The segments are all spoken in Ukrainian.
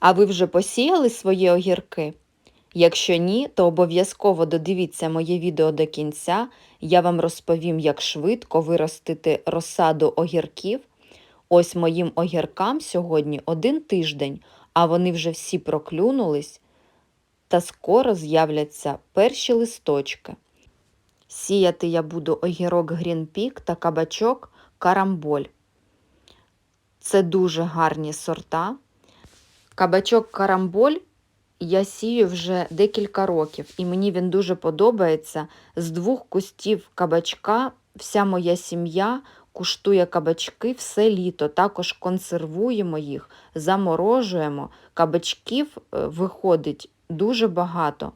А ви вже посіяли свої огірки? Якщо ні, то обов'язково додивіться моє відео до кінця. Я вам розповім, як швидко виростити розсаду огірків. Ось моїм огіркам сьогодні один тиждень, а вони вже всі проклюнулись та скоро з'являться перші листочки. Сіяти я буду огірок Грінпік та кабачок Карамболь. Це дуже гарні сорта. Кабачок Карамболь я сію вже декілька років, і мені він дуже подобається. З двох кустів кабачка вся моя сім'я куштує кабачки все літо. Також консервуємо їх, заморожуємо. Кабачків е, виходить дуже багато.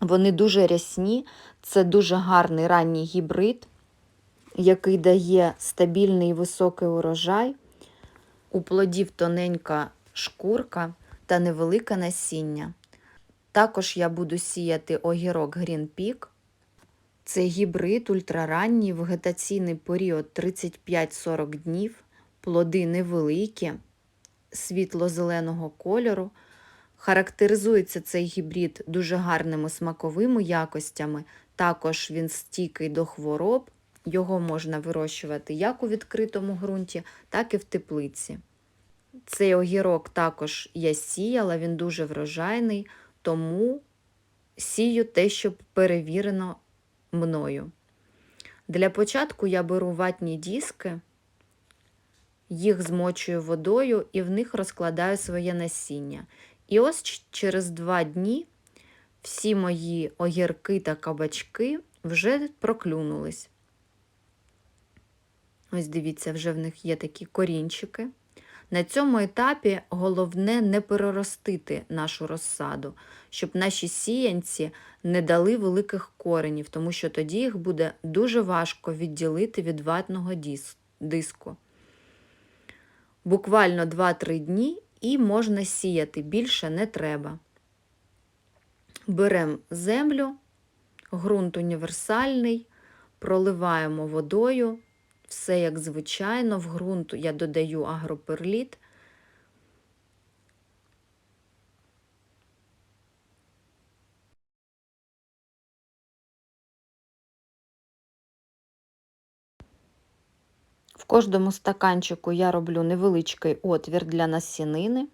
Вони дуже рясні, це дуже гарний ранній гібрид, який дає стабільний високий урожай. У плодів тоненька шкурка та невелике насіння. Також я буду сіяти огірок Green Peak. Це гібрид ультраранній вегетаційний період 35-40 днів, плоди невеликі, світло-зеленого кольору. Характеризується цей гібрид дуже гарними смаковими якостями. Також він стійкий до хвороб. Його можна вирощувати як у відкритому ґрунті, так і в теплиці. Цей огірок також я сіяла, він дуже врожайний, тому сію те, що перевірено мною. Для початку я беру ватні диски, їх змочую водою і в них розкладаю своє насіння. І ось через два дні всі мої огірки та кабачки вже проклюнулись. Ось дивіться, вже в них є такі корінчики. На цьому етапі головне не переростити нашу розсаду, щоб наші сіянці не дали великих коренів, тому що тоді їх буде дуже важко відділити від ватного диску. Буквально 2-3 дні і можна сіяти, більше не треба. Беремо землю, ґрунт універсальний, проливаємо водою. Все як звичайно, в ґрунт я додаю агроперліт. В кожному стаканчику я роблю невеличкий отвір для насінини.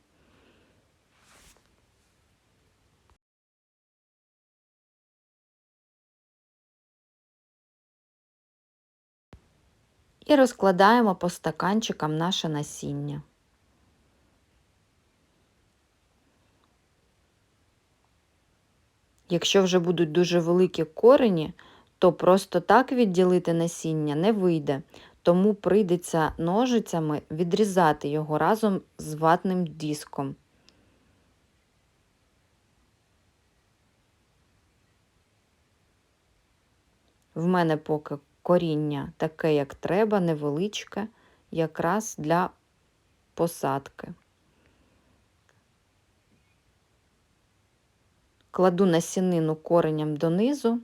І розкладаємо по стаканчикам наше насіння. Якщо вже будуть дуже великі корені, то просто так відділити насіння не вийде, тому прийдеться ножицями відрізати його разом з ватним диском. В мене поки коріння таке, як треба, невеличке, якраз для посадки. Кладу насінину кореням донизу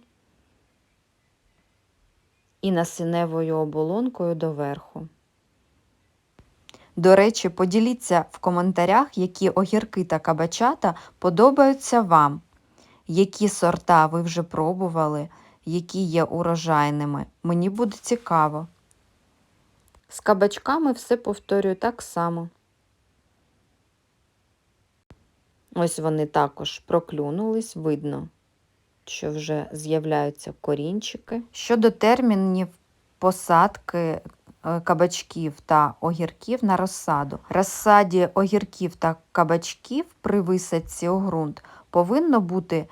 і насінневою оболонкою доверху. До речі, поділіться в коментарях, які огірки та кабачата подобаються вам, які сорта ви вже пробували які є урожайними. Мені буде цікаво. З кабачками все повторюю так само. Ось вони також проклюнулись, видно, що вже з'являються корінчики. Щодо термінів посадки е, кабачків та огірків на розсаду. Розсаді огірків та кабачків при висадці у ґрунт повинно бути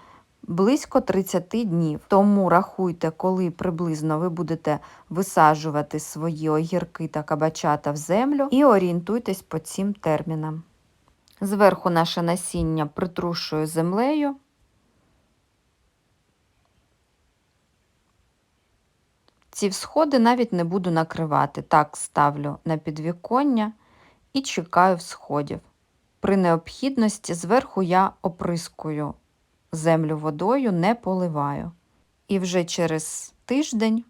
близько 30 днів. Тому рахуйте, коли приблизно ви будете висаджувати свої огірки та кабачата в землю і орієнтуйтесь по цим термінам. Зверху наше насіння притрушую землею. Ці всходи навіть не буду накривати. Так ставлю на підвіконня і чекаю всходів. При необхідності зверху я оприскую землю водою не поливаю. І вже через тиждень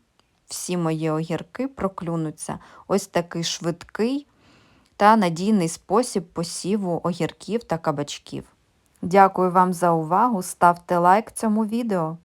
всі мої огірки проклюнуться. Ось такий швидкий та надійний спосіб посіву огірків та кабачків. Дякую вам за увагу, ставте лайк цьому відео.